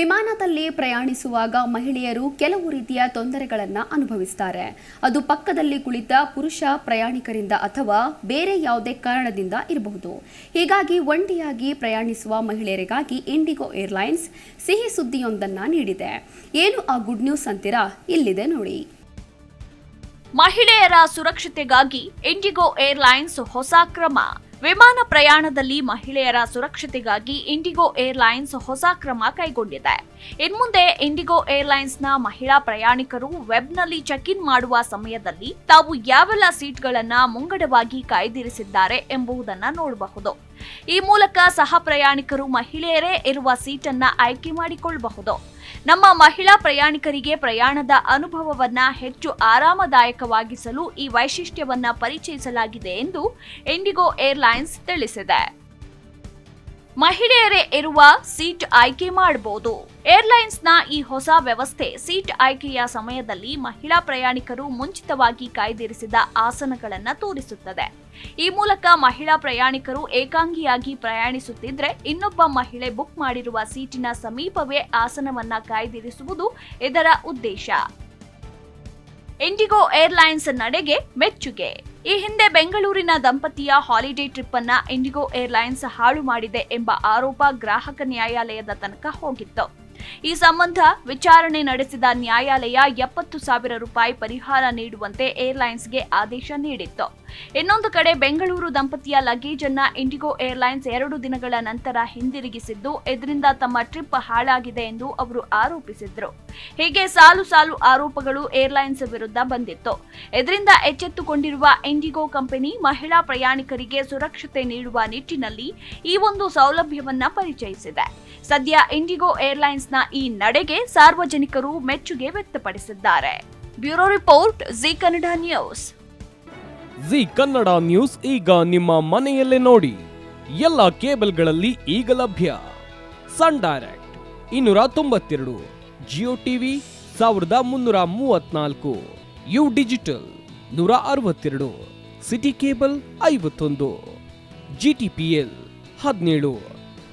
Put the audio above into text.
ವಿಮಾನದಲ್ಲಿ ಪ್ರಯಾಣಿಸುವಾಗ ಮಹಿಳೆಯರು ಕೆಲವು ರೀತಿಯ ತೊಂದರೆಗಳನ್ನು ಅನುಭವಿಸುತ್ತಾರೆ ಅದು ಪಕ್ಕದಲ್ಲಿ ಕುಳಿತ ಪುರುಷ ಪ್ರಯಾಣಿಕರಿಂದ ಅಥವಾ ಬೇರೆ ಯಾವುದೇ ಕಾರಣದಿಂದ ಇರಬಹುದು. ಹೀಗಾಗಿ ಒಂಟಿಯಾಗಿ ಪ್ರಯಾಣಿಸುವ ಮಹಿಳೆಯರಿಗಾಗಿ ಇಂಡಿಗೋ ಏರ್ಲೈನ್ಸ್ ಸಿಹಿ ಸುದ್ದಿಯೊಂದನ್ನು ನೀಡಿದೆ. ಏನು ಆ ಗುಡ್ ನ್ಯೂಸ್ ಅಂತೀರಾ? ಇಲ್ಲಿದೆ ನೋಡಿ. ಮಹಿಳೆಯರ ಸುರಕ್ಷತೆಗಾಗಿ ಇಂಡಿಗೋ ಏರ್ಲೈನ್ಸ್ ಹೊಸ ಕ್ರಮ. ವಿಮಾನ ಪ್ರಯಾಣದಲ್ಲಿ ಮಹಿಳೆಯರ ಸುರಕ್ಷತೆಗಾಗಿ ಇಂಡಿಗೋ ಏರ್ಲೈನ್ಸ್ ಹೊಸ ಕ್ರಮ ಕೈಗೊಂಡಿದೆ. ಇನ್ಮುಂದೆ ಇಂಡಿಗೋ ಏರ್ಲೈನ್ಸ್ನ ಮಹಿಳಾ ಪ್ರಯಾಣಿಕರು ವೆಬ್ನಲ್ಲಿ ಚೆಕ್ ಇನ್ ಮಾಡುವ ಸಮಯದಲ್ಲಿ ತಾವು ಯಾವೆಲ್ಲ ಸೀಟ್ಗಳನ್ನ ಮುಂಗಡವಾಗಿ ಕಾಯ್ದಿರಿಸಿದ್ದಾರೆ ಎಂಬುದನ್ನು ನೋಡಬಹುದು. ಈ ಮೂಲಕ ಸಹ ಪ್ರಯಾಣಿಕರು ಮಹಿಳೆಯರೇ ಇರುವ ಸೀಟನ್ನ ಆಯ್ಕೆ ಮಾಡಿಕೊಳ್ಳಬಹುದು ನಮ್ಮ ಮಹಿಳಾ ಪ್ರಯಾಣಿಕರಿಗೆ ಪ್ರಯಾಣದ ಅನುಭವವನ್ನ ಹೆಚ್ಚು ಆರಾಮದಾಯಕವಾಗಿಸಲು ಈ ವೈಶಿಷ್ಟ್ಯವನ್ನ ಪರಿಚಯಿಸಲಾಗಿದೆ ಎಂದು ಇಂಡಿಗೋ ಏರ್ಲೈನ್ಸ್ ತಿಳಿಸಿದೆ. ಮಹಿಳೆಯರೇ ಇರುವ ಸೀಟ್ ಆಯ್ಕೆ ಮಾಡಬಹುದು. ಏರ್ಲೈನ್ಸ್ನ ಈ ಹೊಸ ವ್ಯವಸ್ಥೆ ಸೀಟ್ ಆಯ್ಕೆಯ ಸಮಯದಲ್ಲಿ ಮಹಿಳಾ ಪ್ರಯಾಣಿಕರು ಮುಂಚಿತವಾಗಿ ಕಾಯ್ದಿರಿಸಿದ ಆಸನಗಳನ್ನು ತೋರಿಸುತ್ತದೆ. ಈ ಮೂಲಕ ಮಹಿಳಾ ಪ್ರಯಾಣಿಕರು ಏಕಾಂಗಿಯಾಗಿ ಪ್ರಯಾಣಿಸುತ್ತಿದ್ರೆ ಇನ್ನೊಬ್ಬ ಮಹಿಳೆ ಬುಕ್ ಮಾಡಿರುವ ಸೀಟಿನ ಸಮೀಪವೇ ಆಸನವನ್ನ ಕಾಯ್ದಿರಿಸುವುದು ಇದರ ಉದ್ದೇಶ. ಇಂಡಿಗೋ ಏರ್ಲೈನ್ಸ್ ನಡೆಗೆ ಮೆಚ್ಚುಗೆ. ಈ ಹಿಂದೆ ಬೆಂಗಳೂರಿನ ದಂಪತಿಯ ಹಾಲಿಡೇ ಟ್ರಿಪ್ ಅನ್ನ ಇಂಡಿಗೋ ಏರ್ಲೈನ್ಸ್ ಹಾಳು ಮಾಡಿದೆ ಎಂಬ ಆರೋಪ ಗ್ರಾಹಕ ನ್ಯಾಯಾಲಯದ ತನಕ ಹೋಗಿತ್ತು. ಈ ಸಂಬಂಧ ವಿಚಾರಣೆ ನಡೆಸಿದ ನ್ಯಾಯಾಲಯ ಎಪ್ಪತ್ತು ಸಾವಿರ ರೂಪಾಯಿ ಪರಿಹಾರ ನೀಡುವಂತೆ ಏರ್ಲೈನ್ಸ್ಗೆ ಆದೇಶ ನೀಡಿತ್ತು. ಇನ್ನೊಂದು ಕಡೆ ಬೆಂಗಳೂರು ದಂಪತಿಯ ಲಗೇಜ್ ಅನ್ನ ಇಂಡಿಗೋ ಏರ್ಲೈನ್ಸ್ ಎರಡು ದಿನಗಳ ನಂತರ ಹಿಂದಿರುಗಿಸಿದ್ದು, ಇದರಿಂದ ತಮ್ಮ ಟ್ರಿಪ್ ಹಾಳಾಗಿದೆ ಎಂದು ಅವರು ಆರೋಪಿಸಿದ್ರು. ಹೀಗೆ ಸಾಲು ಸಾಲು ಆರೋಪಗಳು ಏರ್ಲೈನ್ಸ್ ವಿರುದ್ಧ ಬಂದಿತ್ತು. ಇದರಿಂದ ಎಚ್ಚೆತ್ತುಕೊಂಡಿರುವ ಇಂಡಿಗೋ ಕಂಪನಿ ಮಹಿಳಾ ಪ್ರಯಾಣಿಕರಿಗೆ ಸುರಕ್ಷತೆ ನೀಡುವ ನಿಟ್ಟಿನಲ್ಲಿ ಈ ಒಂದು ಸೌಲಭ್ಯವನ್ನ ಪರಿಚಯಿಸಿದೆ. ಸದ್ಯ ಇಂಡಿಗೋ ಏರ್ಲೈನ್ಸ್ನ ಈ ನಡೆಗೆ ಸಾರ್ವಜನಿಕರು ಮೆಚ್ಚುಗೆ ವ್ಯಕ್ತಪಡಿಸಿದ್ದಾರೆ. Bureau report, Zee Kannada news. Zee Kannada news ಈಗ ನಿಮ್ಮ ಮನೆಯಲ್ಲೇ ನೋಡಿ. ಎಲ್ಲ ಕೇಬಲ್ಗಳಲ್ಲಿ ಈಗ ಲಭ್ಯ. ಸನ್ ಡೈರೆಕ್ಟ್ ಇನ್ನೂರ ತೊಂಬತ್ತೆರಡು, ಜಿಯೋ ಟಿವಿ ಸಾವಿರದ ಮುನ್ನೂರ ಮೂವತ್ನಾಲ್ಕು ಯು ಡಿಜಿಟಲ್ ನೂರ ಅರವತ್ತೆರಡು, ಸಿಟಿ ಕೇಬಲ್ ಐವತ್ತೊಂದು, ಜಿ ಟಿ ಪಿ ಎಲ್ ಹದಿನೇಳು.